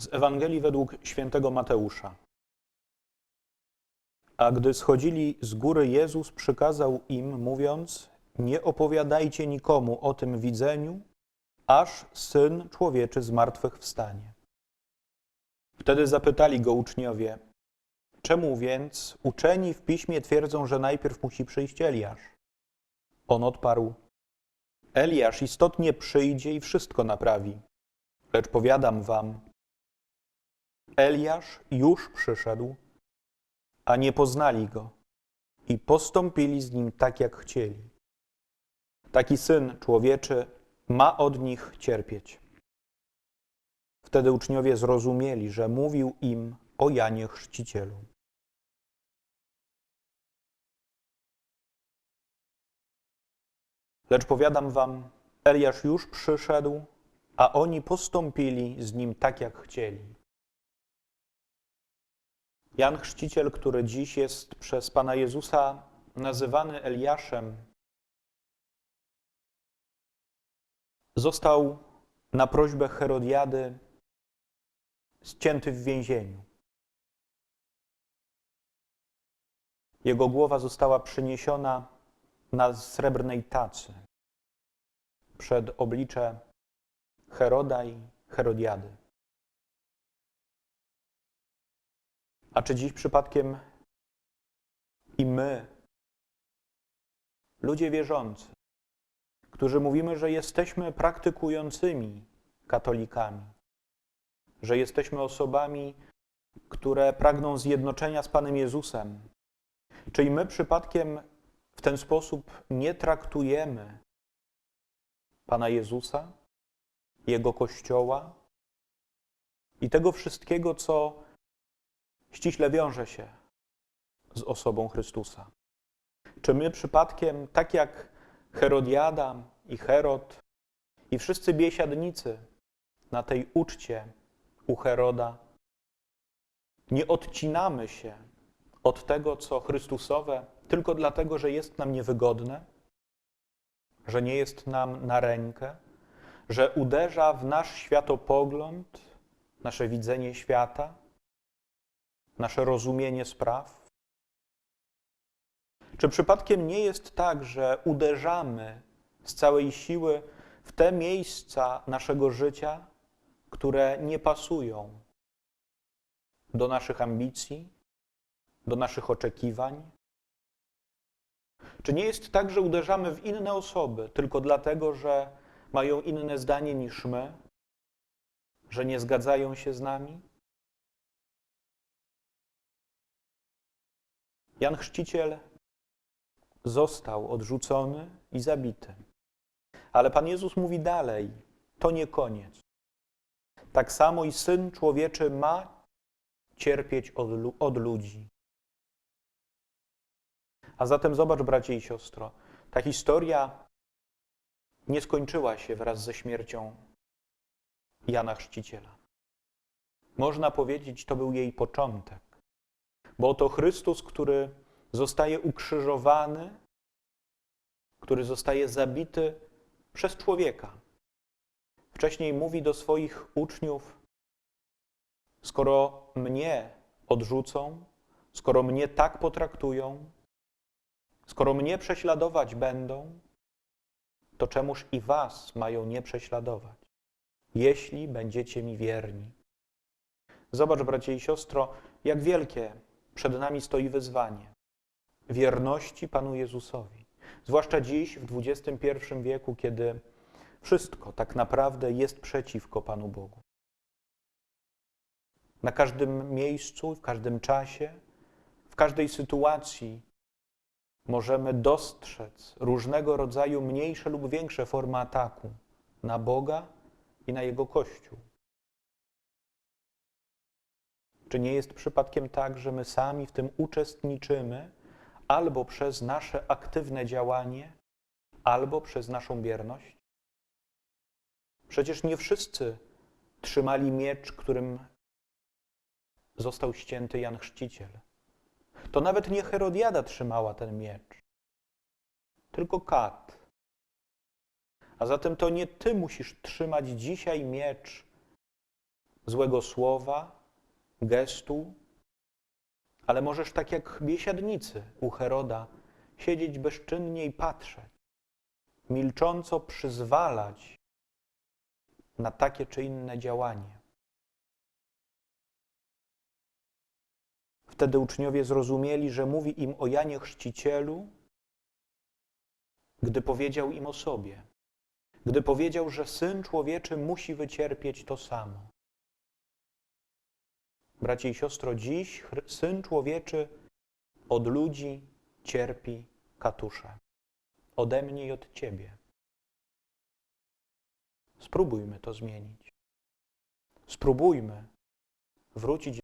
Z Ewangelii według świętego Mateusza. A gdy schodzili z góry, Jezus przykazał im, mówiąc: Nie opowiadajcie nikomu o tym widzeniu, aż syn człowieczy z martwych wstanie. Wtedy zapytali go uczniowie: Czemu więc uczeni w piśmie twierdzą, że najpierw musi przyjść Eliasz? On odparł: Eliasz istotnie przyjdzie i wszystko naprawi. Lecz powiadam wam, Eliasz już przyszedł, a nie poznali go i postąpili z nim tak, jak chcieli. Taki syn człowieczy ma od nich cierpieć. Wtedy uczniowie zrozumieli, że mówił im o Janie Chrzcicielu. Lecz powiadam wam, Eliasz już przyszedł, a oni postąpili z nim tak, jak chcieli. Jan Chrzciciel, który dziś jest przez Pana Jezusa nazywany Eliaszem, został na prośbę Herodiady ścięty w więzieniu. Jego głowa została przyniesiona na srebrnej tacy przed oblicze Heroda i Herodiady. A czy dziś przypadkiem i my, ludzie wierzący, którzy mówimy, że jesteśmy praktykującymi katolikami, że jesteśmy osobami, które pragną zjednoczenia z Panem Jezusem, czy i my przypadkiem w ten sposób nie traktujemy Pana Jezusa, Jego Kościoła i tego wszystkiego, co ściśle wiąże się z osobą Chrystusa. Czy my przypadkiem, tak jak Herodiada i Herod i wszyscy biesiadnicy na tej uczcie u Heroda, nie odcinamy się od tego, co Chrystusowe, tylko dlatego, że jest nam niewygodne, że nie jest nam na rękę, że uderza w nasz światopogląd, nasze widzenie świata, nasze rozumienie spraw? Czy przypadkiem nie jest tak, że uderzamy z całej siły w te miejsca naszego życia, które nie pasują do naszych ambicji, do naszych oczekiwań? Czy nie jest tak, że uderzamy w inne osoby tylko dlatego, że mają inne zdanie niż my, że nie zgadzają się z nami? Jan Chrzciciel został odrzucony i zabity. Ale Pan Jezus mówi dalej: to nie koniec. Tak samo i syn człowieczy ma cierpieć od, od ludzi. A zatem zobacz, bracie i siostro, ta historia nie skończyła się wraz ze śmiercią Jana Chrzciciela. Można powiedzieć, to był jej początek. Bo oto Chrystus, który zostaje ukrzyżowany, który zostaje zabity przez człowieka. Wcześniej mówi do swoich uczniów: Skoro mnie odrzucą, skoro mnie tak potraktują, skoro mnie prześladować będą, to czemuż i was mają nie prześladować, jeśli będziecie mi wierni. Zobacz, bracie i siostro, jak wielkie przed nami stoi wyzwanie wierności Panu Jezusowi. Zwłaszcza dziś, w XXI wieku, kiedy wszystko tak naprawdę jest przeciwko Panu Bogu. Na każdym miejscu, w każdym czasie, w każdej sytuacji możemy dostrzec różnego rodzaju mniejsze lub większe formy ataku na Boga i na Jego Kościół. Czy nie jest przypadkiem tak, że my sami w tym uczestniczymy albo przez nasze aktywne działanie, albo przez naszą bierność? Przecież nie wszyscy trzymali miecz, którym został ścięty Jan Chrzciciel. To nawet nie Herodiada trzymała ten miecz, tylko kat. A zatem to nie ty musisz trzymać dzisiaj miecz złego słowa, gestu, ale możesz tak jak biesiadnicy u Heroda siedzieć bezczynnie i patrzeć, milcząco przyzwalać na takie czy inne działanie. Wtedy uczniowie zrozumieli, że mówi im o Janie Chrzcicielu, gdy powiedział im o sobie, gdy powiedział, że Syn Człowieczy musi wycierpieć to samo. Bracie i siostro, dziś Syn Człowieczy od ludzi cierpi katusze. Ode mnie i od Ciebie. Spróbujmy to zmienić. Spróbujmy wrócić